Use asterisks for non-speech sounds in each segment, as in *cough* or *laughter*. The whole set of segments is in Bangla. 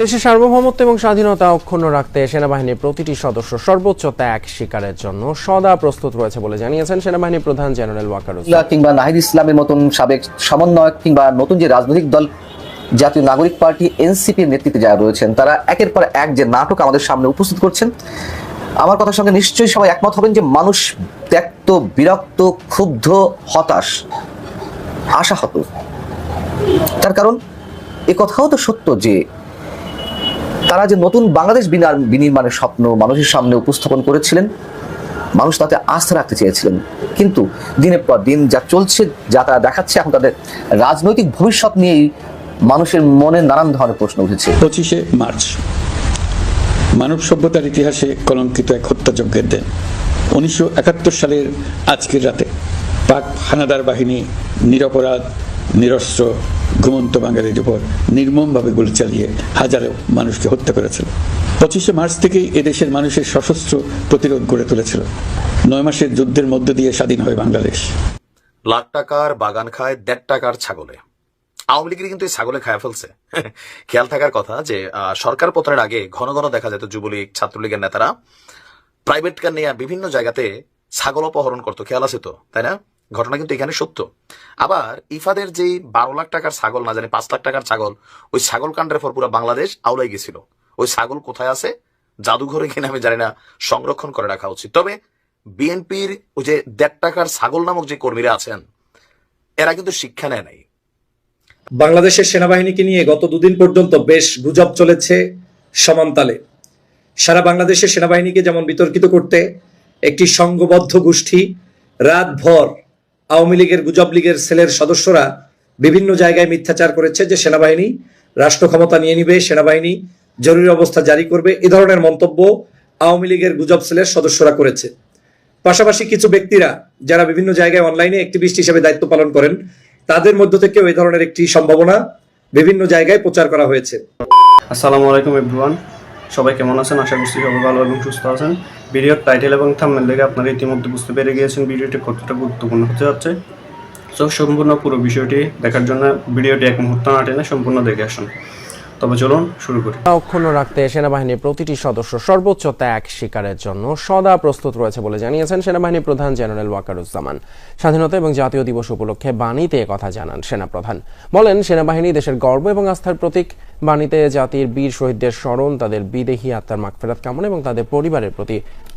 দেশের সার্বভৌমত্ব এবং স্বাধীনতা অক্ষুণ্ণ রাখতে সেনাবাহিনীর প্রতিটি সদস্য সর্বোচ্চ ত্যাগ স্বীকারের জন্য সদা প্রস্তুত রয়েছে বলে জানিয়েছেন সেনাবাহিনী প্রধান জেনারেল ওয়াকারুজ্জামান। কিংবা নাহিদ ইসলামের মতন সাবেক সমন্বয়ক কিংবা নতুন যে রাজনৈতিক দল, জাতীয় নাগরিক পার্টি, এনসিপির নেতৃত্বে যারা রয়েছেন, তারা একের পর এক যে নাটক আমাদের সামনে উপস্থিত করছেন। আমার কথার সঙ্গে নিশ্চয়ই সবাই একমত হবেন যে মানুষ ত্যক্ত, বিরক্ত, ক্ষুব্ধ, হতাশ, আশাহত। তার কারণ, এ কথাও তো সত্য যে তারা যে নতুন বাংলাদেশ বিনির্মাণের স্বপ্ন মানুষের সামনে উপস্থাপন করেছিলেন, মানুষ তাতে আস্থা রাখতে চেয়েছিলেন। কিন্তু দিনের পর দিন যা চলছে, যা তারা দেখাচ্ছে, এখন তাদের রাজনৈতিক ভবিষ্যৎ নিয়েই মানুষের মনে নানান ধরনের প্রশ্ন উঠেছে। পঁচিশে মার্চ, মানব সভ্যতার ইতিহাসে কলঙ্কিত এক হত্যাযজ্ঞের দিন। উনিশশো একাত্তর সালের আজকের রাতে পাক হানাদার বাহিনী, নিরপরাধ নিরস্ত্র ঘুমন্ত বাঙালির উপর নির্মমভাবে গুলি চালিয়ে হাজারো মানুষকে হত্যা করেছিল। পঁচিশে মার্চ থেকেই এদেশের মানুষের সশস্ত্র প্রতিরোধ গড়ে তুলেছিল। নয় মাসের যুদ্ধের মধ্য দিয়ে স্বাধীন হয় বাংলাদেশ। লাখ টাকার বাগান খায় দেড় টাকার ছাগলে। আওয়ামী লীগের কিন্তু এই ছাগলে খায় ফেলছে। *laughs* খেয়াল থাকার কথা যে সরকার পতনের আগে ঘন ঘন দেখা যেত যুবলীগ, ছাত্রলীগের নেতারা। প্রাইভেট কার নিয়ে বিভিন্ন জায়গাতে ছাগল অপহরণ করতো, খেয়াল আছে তো, তাই না? ঘটনা কিন্তু এখানে সত্য। আবার ইফাদের যে বারো লাখ টাকার ছাগল, না জানি পাঁচ লাখ টাকার ছাগল, ওই ছাগল কাণ্ডের পর পুরো বাংলাদেশ আওলাই গেছিল। ওই ছাগল কোথায় আছে? জাদুঘরে কিনা আমি জানি না, সংরক্ষণ করে রাখা উচিত। তবে বিএনপির ওই যে দেড় টাকার ছাগল নামক যে কর্মীরা আছেন, এরা কিন্তু শিক্ষা নেয় নাই। বাংলাদেশের সেনাবাহিনীকে নিয়ে গত দুদিন পর্যন্ত বেশ গুজব চলেছে সমান্তালে সারা বাংলাদেশের সেনাবাহিনীকে যেমন বিতর্কিত করতে, একটি সংঘবদ্ধ গোষ্ঠী রাতভর আওয়ামী লীগের, গুজব লীগের সেলের সদস্যরা বিভিন্ন জায়গায় মিথ্যাচার করেছে যে সেনাবাহিনী রাষ্ট্র ক্ষমতা নিয়ে নিবে, সেনাবাহিনী জরুরি অবস্থা জারি করবে, এ ধরনের মন্তব্য আওয়ামী লীগের গুজব সেলের সদস্যরা করেছে। পাশাপাশি কিছু ব্যক্তিরা যারা বিভিন্ন জায়গায় অনলাইনে অ্যাক্টিভিস্ট হিসেবে দায়িত্ব পালন করেন, তাদের মধ্য থেকেও এই ধরনের একটি সম্ভাবনা বিভিন্ন জায়গায় প্রচার করা হয়েছে। আসসালামু আলাইকুম এভরিওয়ান সবাই কেমন আছেন? আশা করছি সবাই ভালো এবং সুস্থ আছেন। ভিডিওর টাইটেল এবং থামনেল দেখে আপনারা ইতিমধ্যে বুঝতে পেরে গিয়েছেন ভিডিওটি কতটা গুরুত্বপূর্ণ হতে যাচ্ছে। সো সম্পূর্ণ পুরো বিষয়টি দেখার জন্য ভিডিওটি এক মুহূর্ত না টেনে সম্পূর্ণ দেখে আসুন। তবে চলুন শুরু করি। অক্ষুণ্ণ রাখতে সেনাবাহিনীর প্রতিটি সদস্য সর্বোচ্চ ত্যাগ স্বীকারের জন্য সদা প্রস্তুত রয়েছে বলে জানিয়েছেন সেনাবাহিনী প্রধান জেনারেল ওয়াকারুজ্জামান। স্বাধীনতা এবং জাতীয় দিবস উপলক্ষে বাণীতে কথা জানান সেনাপ্রধান। বলেন, সেনাবাহিনী দেশের গর্ব এবং আস্থার প্রতীক। বাণীতে জাতির বীর শহীদদের স্মরণ, তাদের বিদেহী আত্মার মাগফেরাত কামনা এবং তাদের পরিবারের প্রতি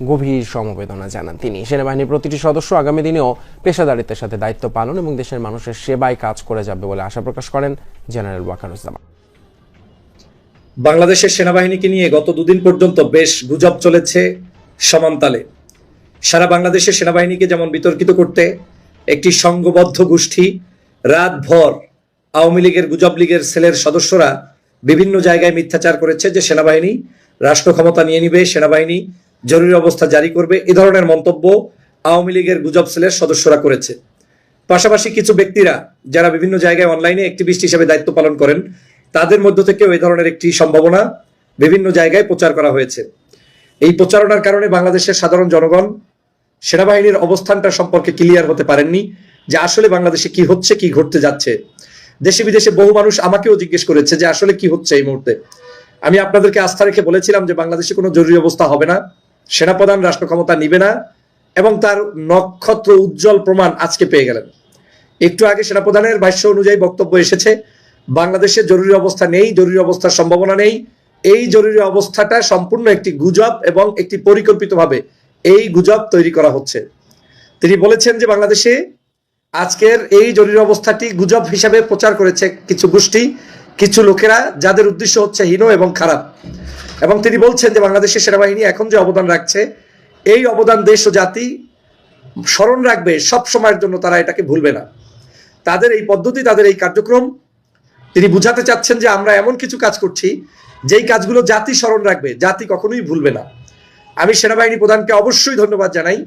গভীর সমবেদনা জানান তিনি। সেনাবাহিনীর প্রতিটি সদস্য আগামী দিনেও পেশাদারিত্বের সাথে দায়িত্ব পালন এবং দেশের মানুষের সেবায় কাজ করে যাবে বলে আশা প্রকাশ করেন জেনারেল ওয়াকারুজ্জামান। বাংলাদেশের সেনাবাহিনীকে নিয়ে গত দুদিন পর্যন্ত বেশ গুজব চলেছে সমান্তালে। সারা বাংলাদেশের সেনাবাহিনীকে যেমন বিতর্কিত করতে একটি সংঘবদ্ধ গোষ্ঠী রাতভর আওয়ামী লীগের গুজব লীগের সেলের সদস্যরা বিভিন্ন জায়গায় মিথ্যাচার করেছে যে সেনাবাহিনী রাষ্ট্র ক্ষমতা নিয়ে নিবে, সেনাবাহিনী জরুরি অবস্থা জারি করবে, এ ধরনের মন্তব্য আওয়ামী লীগের গুজব সেলের সদস্যরা করেছে। পাশাপাশি কিছু ব্যক্তিরা, যারা বিভিন্ন জায়গায় অনলাইনে অ্যাক্টিভিস্ট হিসেবে দায়িত্ব পালন করেন তাদের মধ্য থেকেও এই ধরনের একটি সম্ভাবনা বিভিন্ন জায়গায় প্রচার করা হয়েছে। এই প্রচারণার কারণে বাংলাদেশের সাধারণ জনগণ সেনাবাহিনীর অবস্থানটা সম্পর্কে ক্লিয়ার হতে পারেননি যে আসলে বাংলাদেশে কি হচ্ছে, কি ঘটতে যাচ্ছে। দেশে বিদেশে বহু মানুষ আমাকেও জিজ্ঞেস করেছে যে আসলে কি হচ্ছে এই মুহূর্তে। আমি আপনাদেরকে আস্থা রেখে বলেছিলাম যে বাংলাদেশে কোনো জরুরি অবস্থা হবে না, সেনাপ্রধান রাষ্ট্র ক্ষমতা নিবে না এবং তার নক্ষত্র উজ্জ্বল প্রমাণ আজকে পেয়ে গেলেন। একটু আগে সেনাপ্রধানের ভাষ্য অনুযায়ী বক্তব্য এসেছে বাংলাদেশে জরুরি অবস্থা নেই, জরুরি অবস্থার সম্ভাবনা নেই। এই জরুরি অবস্থাটা সম্পূর্ণ একটি গুজব এবং একটি পরিকল্পিতভাবে এই গুজব তৈরি করা হচ্ছে। তিনি বলেছেন যে বাংলাদেশে আজকের এই জরুরি অবস্থাটি গুজব হিসাবে প্রচার করেছে কিছু গোষ্ঠী, কিছু লোকেরা, যাদের উদ্দেশ্য হচ্ছে হীন এবং খারাপ। এবং তিনি বলছেন যে বাংলাদেশের সেনাবাহিনী এখন যে অবদান রাখছে, এই অবদান দেশ ও জাতি স্মরণ রাখবে সব সময়ের জন্য তারা এটাকে ভুলবে না। তাদের এই পদ্ধতি, তাদের এই কার্যক্রম তিনি বুঝাতে চাচ্ছেন যে আমরা এমন কিছু কাজ করছি, যেই কাজগুলো জাতি স্মরণ রাখবে, জাতি কখনোই ভুলবে না। আমি সেনাবাহিনী প্রধানকে অবশ্যই ধন্যবাদ জানাই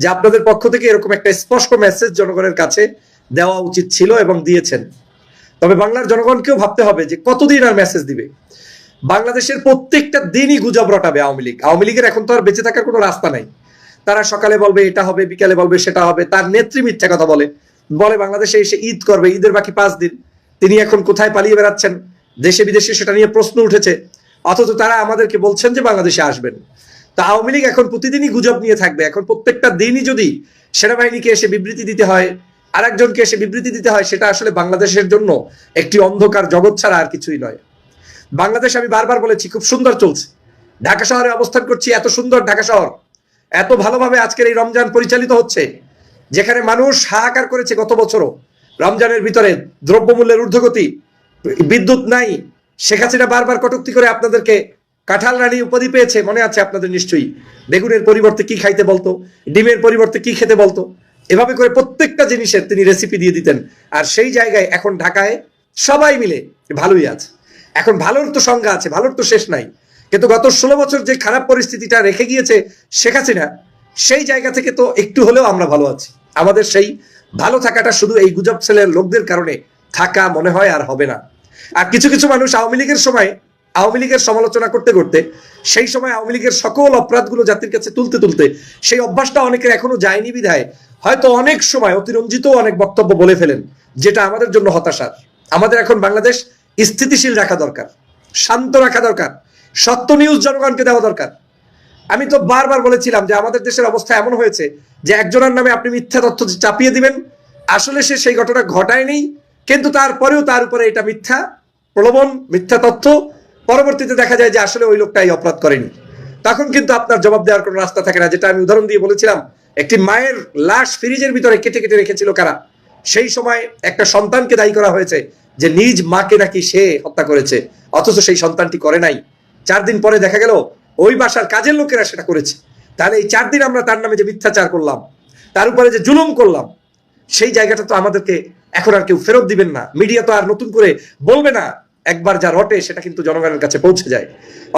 যে আপনাদের পক্ষ থেকে এরকম একটা স্পষ্ট মেসেজ জনগণের কাছে দেওয়া উচিত ছিল এবং দিয়েছেন। তবে বাংলার জনগণকেও ভাবতে হবে যে কতদিন আর মেসেজ দিবে। বাংলাদেশের প্রত্যেকটা দিনই গুজব রটাবে আওয়ামী লীগ। আওয়ামী লীগের এখন তো আর বেঁচে থাকার কোনো রাস্তা নাই। তারা সকালে বলবে এটা হবে, বিকালে বলবে সেটা হবে, তার নেত্রী মিথ্যা কথা বলে। বলে বাংলাদেশে এসে ঈদ করবে, ঈদের বাকি পাঁচ দিন। তিনি এখন কোথায় পালিয়ে বেড়াচ্ছেন? দেশে বিদেশে সেটা নিয়ে প্রশ্ন উঠেছে। অথচ তারা আমাদেরকে বলছেন যে বাংলাদেশে আসবেন। তা আওয়ামী লীগ এখন প্রতিদিনই গুজব নিয়ে থাকবে। এখন প্রত্যেকটা দিনই যদি সেনাবাহিনীকে এসে বিবৃতি দিতে হয়, আরেকজনকে এসে বিবৃতি দিতে হয়, সেটা আসলে বাংলাদেশের জন্য একটি অন্ধকার জগৎ ছাড়া আর কিছুই নয়। বাংলাদেশ আমি বারবার বলেছি, খুব সুন্দর চলছে। ঢাকা শহরে অবস্থান করছি, এত সুন্দর ঢাকা শহর। এত ভালোভাবে আজকের এই রমজান পরিচালিত হচ্ছে, যেখানে মানুষ হাহাকার করেছে গত বছরও। রমজানের ভিতরে দ্রব্যমূল্যের ঊর্ধ্বগতি, বিদ্যুৎ নাই, শেখ হাসিনা বারবার কটুক্তি করে আপনাদেরকে কাঁঠাল রানী উপাধি পেয়েছে, মনে আছে আপনাদের নিশ্চয়ই? বেগুনের পরিবর্তে কি খাইতে বলতো? ডিমের পরিবর্তে কি খেতে বলতো? এভাবে করে প্রত্যেকটা জিনিসের তিনি রেসিপি দিয়ে দিতেন। আর সেই জায়গায় এখন ঢাকায় সবাই মিলে, ভালোই আছে। এখন ভালোর তো সংজ্ঞা আছে, ভালোর তো শেষ নাই। কিন্তু গত ষোলো বছর যে খারাপ পরিস্থিতিটা রেখে গিয়েছে শেখ হাসিনা, সেই জায়গা থেকে তো একটু হলেও আমরা ভালো আছি। আমাদের সেই ভালো থাকাটা শুধু এই গুজব ছেলের লোকদের কারণে থাকা মনে হয় আর হবে না। আর কিছু কিছু মানুষ আওয়ামী লীগের সময়, আওয়ামী লীগের সমালোচনা করতে করতে, সেই সময় আওয়ামী লীগের সকল অপরাধগুলো জাতির কাছে তুলতে তুলতে, সেই অভ্যাসটা অনেকের এখনও যায়নি বিধায়। হয়তো অনেক সময় অতিরঞ্জিত অনেক বক্তব্য বলে ফেলেন, যেটা আমাদের জন্য হতাশার আমাদের এখন বাংলাদেশ স্থিতিশীল রাখা দরকার, শান্ত রাখা দরকার, সত্য নিউজ জনগণকে দেওয়া দরকার। আমি তো বারবার বলেছিলাম যে আমাদের দেশের অবস্থা এমন হয়েছে যে একজনের নামে আপনি মিথ্যা তথ্য চাপিয়ে দিবেন, আসলে সে সেই ঘটনা ঘটায়নি, কিন্তু তারপরেও তার উপরে এটা মিথ্যা প্রলোভন, মিথ্যা তথ্য, পরবর্তীতে দেখা যায় যে আসলে ওই লোকটা এই অপরাধ করেনি। তখন কিন্তু আপনার জবাব দেওয়ার কোনো রাস্তা থাকে না, যেটা আমি উদাহরণ দিয়ে বলেছিলাম, একটি মায়ের লাশ ফ্রিজের ভিতরে কেটে কেটে রেখেছিল কারা? সেই সময় একটা সন্তানকে দায়ী করা হয়েছে যে নিজ মাকে নাকি সে হত্যা করেছে, অথচ সেই সন্তানটি করে নাই। চার দিন পরে দেখা গেল ওই বাসার কাজের লোকেরা সেটা করেছে। তাহলে এই চার দিন আমরা তার নামে যে মিথ্যাচার করলাম, তার উপরে যে জুলুম করলাম, সেই জায়গাটা তো আমাদেরকে এখন আর কেউ ফেরত দিবেন না। মিডিয়া তো আর নতুন করে বলবে না একবার যা রটে সেটা কিন্তু জনগণের কাছে পৌঁছে যায়।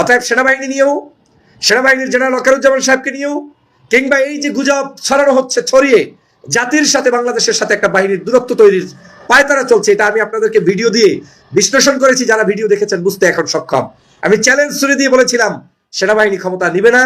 অতএব সেনাবাহিনী নিয়েও, সেনাবাহিনীর জেনারেল অকারুজ্জামান সাহেবকে নিয়েও, কিংবা এই যে গুজব ছড়ানো হচ্ছে ছড়িয়ে, জাতির সাথে বাংলাদেশের সাথে একটা বাহিনীর দূরত্ব তৈরির পায়তারা চলছে, এটা আমি আপনাদেরকে ভিডিও দিয়ে বিশ্লেষণ করেছি। যারা ভিডিও দেখেছেন বুঝতে এখন সক্ষম। আমি চ্যালেঞ্জ ছুড়ে দিয়ে বলেছিলাম সেনাবাহিনী ক্ষমতা নিবে না,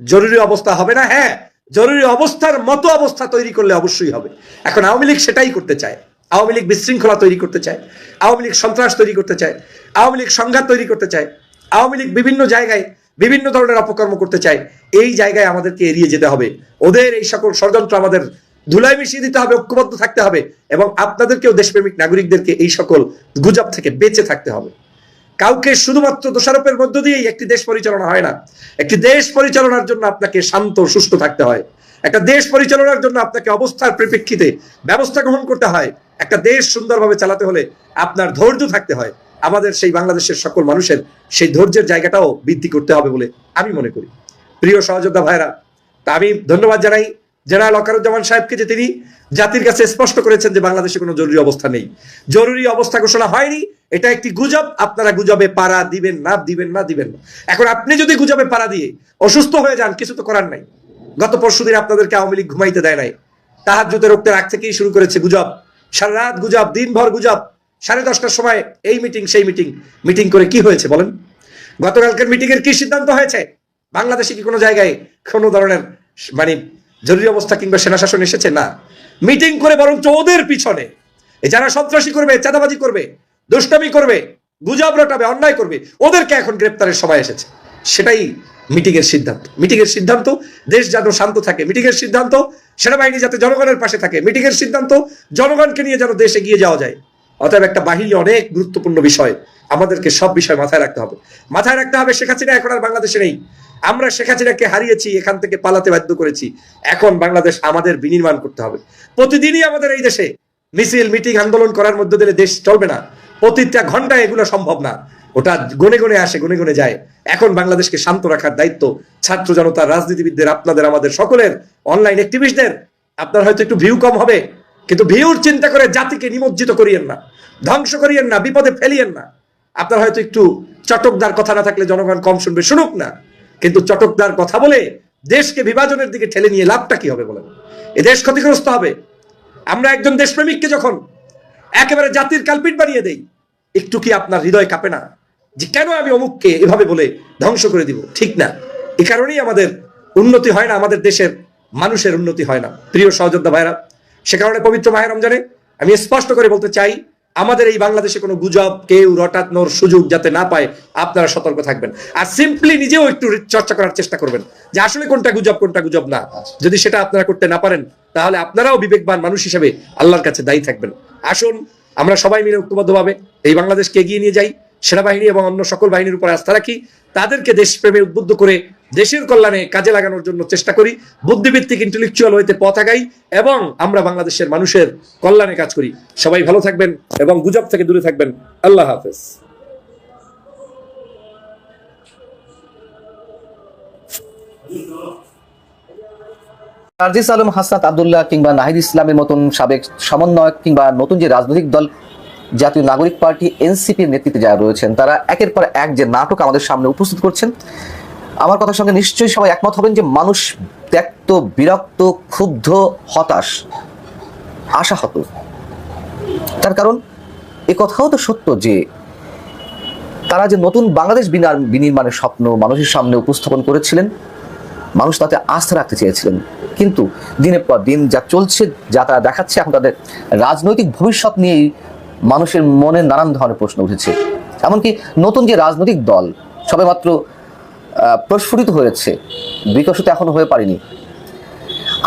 জরুরি অবস্থা হবে না হ্যাঁ জরুরি অবস্থার মতো অবস্থা তৈরি করলে অবশ্যই হবে। এখন আওয়ামী লীগ সেটাই করতে চায়। আওয়ামী লীগ বিশৃঙ্খলা তৈরি করতে চায়। আওয়ামী লীগ সন্ত্রাস তৈরি করতে চায়। আওয়ামী লীগ সংঘাত তৈরি করতে চায়। আওয়ামী লীগ বিভিন্ন জায়গায় বিভিন্ন ধরনের অপকর্ম করতে চায়। এই জায়গায় আমাদেরকে এড়িয়ে যেতে হবে। ওদের এই সকল ষড়যন্ত্র আমাদের ধুলাই মিশিয়ে দিতে হবে, ঐক্যবদ্ধ থাকতে হবে এবং আপনাদেরকেও দেশপ্রেমিক নাগরিকদেরকে এই সকল গুজব থেকে বেঁচে থাকতে হবে। কাউকে শুধুমাত্র দোষারোপের মধ্য দিয়েই একটি দেশ পরিচালনা হয় না। একটি দেশ পরিচালনার জন্য আপনাকে শান্ত সুস্থ থাকতে হয়। একটা দেশ পরিচালনার জন্য আপনাকে অবস্থার পরিপ্রেক্ষিতে ব্যবস্থা গ্রহণ করতে হয়। একটা দেশ সুন্দরভাবে চালাতে হলে আপনার ধৈর্য থাকতে হয়। আমাদের সেই বাংলাদেশের সকল মানুষের সেই ধৈর্যের জায়গাটাও বৃদ্ধি করতে হবে বলে আমি মনে করি। প্রিয় সহযোদ্ধা ভাইরা, তা আমি ধন্যবাদ জানাই। জেনারেল অকারুজ্জামান সাহেবকে যে তিনি জাতির কাছে স্পষ্ট করেছেন যে বাংলাদেশে কোনো জরুরি অবস্থা নেই। জরুরি অবস্থা ঘোষণা হয়নি, এটা একটি গুজব, আপনারা গুজবে পাড়া দিবেন না দিবেন না দিবেন না। এখন আপনি যদি গুজবে পাড়া দিয়ে অসুস্থ হয়ে যান, কিছু তো করার নাই। গত পরশু দিন আপনাদেরকে আওয়ামী লীগ ঘুমাইতে দেয় নাই। তাহার জুতে রক্তের আগ থেকেই শুরু করেছে গুজব। সারা রাত গুজব, দিনভর গুজব। সাড়ে দশটার সময় এই মিটিং সেই মিটিং মিটিং করে কি হয়েছে বলেন? গতকালকের মিটিং এর কি সিদ্ধান্ত হয়েছে? বাংলাদেশে কি কোনো জায়গায় কোনো ধরনের মানে জরুরি অবস্থা কিংবা সেনা শাসন এসেছে? না। মিটিং করে বরং ওদের পিছনে। যারা সন্ত্রাসী করবে, চাঁদাবাজি করবে, দুষ্টামি করবে, গুজব রটাবে, অন্যায় করবে, ওদেরকে এখন গ্রেপ্তারের সময় এসেছে। সেটাই মিটিং এর সিদ্ধান্ত। মিটিং এর সিদ্ধান্ত, দেশ যেন শান্ত থাকে। মিটিং এর সিদ্ধান্ত, সেনাবাহিনী যাতে জনগণের পাশে থাকে। মিটিং এর সিদ্ধান্ত, জনগণকে নিয়ে যেন দেশে গিয়ে যাওয়া যায়। অতএব একটা বাহিনী অনেক গুরুত্বপূর্ণ বিষয় আমাদেরকে সব বিষয় মাথায় রাখতে হবে। মাথায় রাখতে হবে শেখ হাসিনা এখন আর বাংলাদেশে নেই। আমরা শেখ হাসিনাকে হারিয়েছি, এখান থেকে পালাতে বাধ্য করেছি। এখন বাংলাদেশ আমাদের বিনির্মাণ করতে হবে। প্রতিদিনই আমাদের এই দেশে মিছিল, মিটিং, আন্দোলন করার মধ্যে দিলে দেশ চলবে না। প্রতিটা ঘন্টায় এগুলো সম্ভব না। ওটা গনে গনে আসে, গনে গনে যায়। এখন বাংলাদেশকে শান্ত রাখার দায়িত্ব ছাত্র জনতা, রাজনীতিবিদদের, আপনাদের, আমাদের সকলের অনলাইন অ্যাক্টিভিস্টদের আপনার হয়তো একটু ভিউ কম হবে, কিন্তু ভিউর চিন্তা করে জাতিকে নিমজ্জিত করিয়েন না। ধ্বংস করিয়েন না, বিপদে ফেলিয়েন না। আপনার হয়তো একটু চটকদার কথা না থাকলে জনগণ কম শুনবে, শুনুক না। কিন্তু চটকদার কথা বলে দেশকে বিভাজনের দিকে ঠেলে নিয়ে লাভটা কি হবে বলেন? এ দেশ ক্ষতিগ্রস্ত হবে। আমরা একজন দেশপ্রেমিককে যখন একেবারে জাতির কালপিট বানিয়ে দেই, একটু কি আপনার হৃদয় কাঁপে না? যে কেন আমি অমুককে এভাবে বলে ধ্বংস করে দিব? ঠিক না। এ কারণেই আমাদের উন্নতি হয় না, আমাদের দেশের মানুষের উন্নতি হয় না। প্রিয় সহযোদ্ধা ভাইরা, সে কারণে পবিত্র মাহের রমজানে আমি স্পষ্ট করে বলতে চাই আমাদের এই বাংলাদেশে কোনো গুজব, কেউ রটানোর সুযোগ যাতে না পায়, আপনারা সতর্ক থাকবেন। আর সিম্পলি নিজেও একটু চর্চা করার চেষ্টা করবেন যে আসলে কোনটা গুজব কোনটা গুজব না। যদি সেটা আপনারা করতে না পারেন, তাহলে আপনারাও বিবেকবান মানুষ হিসেবে আল্লাহর কাছে দায়ী থাকবেন। আসুন, আমরা সবাই মিলে ঐক্যবদ্ধভাবে এই বাংলাদেশকে এগিয়ে নিয়ে যাই। সেনাবাহিনী এবং অন্য সকল বাহিনীর উপর আস্থা রাখি। তাদেরকে দেশপ্রেমে উদ্বুদ্ধ করে দেশের কল্যাণে কাজে লাগানোর জন্য চেষ্টা করি বুদ্ধিভিত্তিক ইন্টেলেকচুয়াল হইতে পথ আগাই এবং আমরা বাংলাদেশের মানুষের কল্যাণে কাজ করি। সবাই ভালো থাকবেন এবং গুজব থেকে দূরে থাকবেন। আল্লাহ হাফেজ। সার্জিস আলম, হাসনাত আবদুল্লাহ কিংবা নাহিদ ইসলামের মতন সাবেক সমন্বয়ক কিংবা নতুন যে রাজনৈতিক দল, জাতীয় নাগরিক পার্টি, এনসিপির নেতৃত্বে যারা রয়েছেন, তারা একের পর এক যে নাটক আমাদের সামনে উপস্থিত করছেন আমার কথার সঙ্গে নিশ্চয়ই সবাই একমত হবেন যে মানুষ ত্যক্ত বিরক্ত, ক্ষুব্ধ, হতাশ, আশাহত। তার কারণ, এ কথাও তো সত্য যে তারা যে নতুন বাংলাদেশ বিনার- বিনির্মাণের স্বপ্ন মানুষের সামনে উপস্থাপন করেছিলেন, মানুষ তাতে আস্থা রাখতে চেয়েছিলেন। কিন্তু দিনের পর দিন যা চলছে, যা তারা দেখাচ্ছে, এখন তাদের রাজনৈতিক ভবিষ্যৎ নিয়েই মানুষের মনে নানান ধরনের প্রশ্ন উঠেছে। এমনকি নতুন যে রাজনৈতিক দল, সবেমাত্র প্রস্ফুটিত হয়েছে। বিকশিত এখনও হয়ে পারেনি।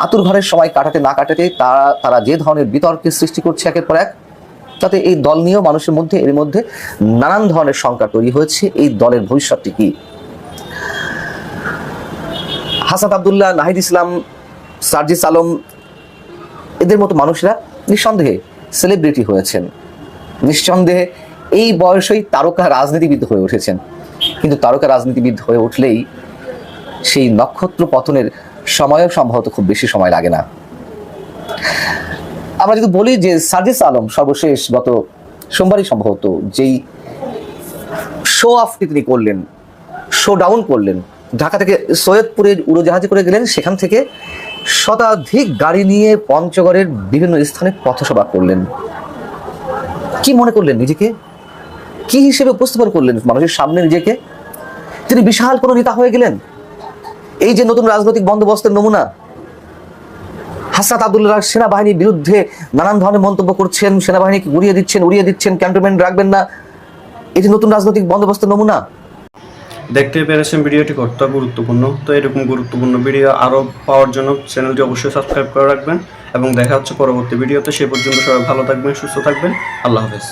আতুর ঘরের সময় কাটাতে না কাটাতে তারা তারা যে ধরনের বিতর্কের সৃষ্টি করছে একের পর এক, তাতে এই দল নিয়েও মানুষের মধ্যে, এর মধ্যে নানান ধরনের শঙ্কা তৈরি হয়েছে। এই দলের ভবিষ্যৎটি কি? হাসান আবদুল্লাহ, নাহিদ ইসলাম, সার্জিস আলম, এদের মতো মানুষরা নিঃসন্দেহে সেলিব্রিটি হয়েছেন। নিঃসন্দেহে এই বয়সেই তারকা রাজনীতিবিদ হয়ে উঠেছেন। কিন্তু তারকা রাজনীতিবিদ হয়ে উঠলেই সেই নক্ষত্র পতনের সময়ও সম্ভবত খুব বেশি সময় লাগে না। আমরা যদি বলি যে সার্জিস আলম সর্বশেষ গত সোমবারই সম্ভবত যেই শো অফটি তিনি করলেন শো ডাউন করলেন, ঢাকা থেকে সৈয়দপুরের উড়োজাহাজে করে গেলেন, সেখান থেকে শতাধিক গাড়ি নিয়ে পঞ্চগড়ের বিভিন্ন স্থানে পথসভা করলেন। কি মনে করলেন নিজেকে? কি হিসেবে উপস্থাপন করলেন মানুষের সামনে নিজেকে? তিনি বিশাল কোনো নেতা হয়ে গেলেন। এই যে নতুন রাজনৈতিক বন্দোবস্তের নমুনা হাসাত আবদুল্লাহ সেনাবাহিনীর বিরুদ্ধে নানান ধরনের মন্তব্য করছেন, সেনাবাহিনীকে উড়িয়ে দিচ্ছেন উড়িয়ে দিচ্ছেন, ক্যান্টনমেন্ট রাখবেন না। এটি নতুন রাজনৈতিক বন্দোবস্তের নমুনা। দেখতে পেরেছেন ভিডিওটি কতটা গুরুত্বপূর্ণ? তো এরকম গুরুত্বপূর্ণ ভিডিও আরও পাওয়ার জন্য চ্যানেলটি অবশ্যই সাবস্ক্রাইব করে রাখবেন এবং দেখা হচ্ছে পরবর্তী ভিডিওতে। সে পর্যন্ত সবাই ভালো থাকবেন, সুস্থ থাকবেন। আল্লাহ হাফেজ।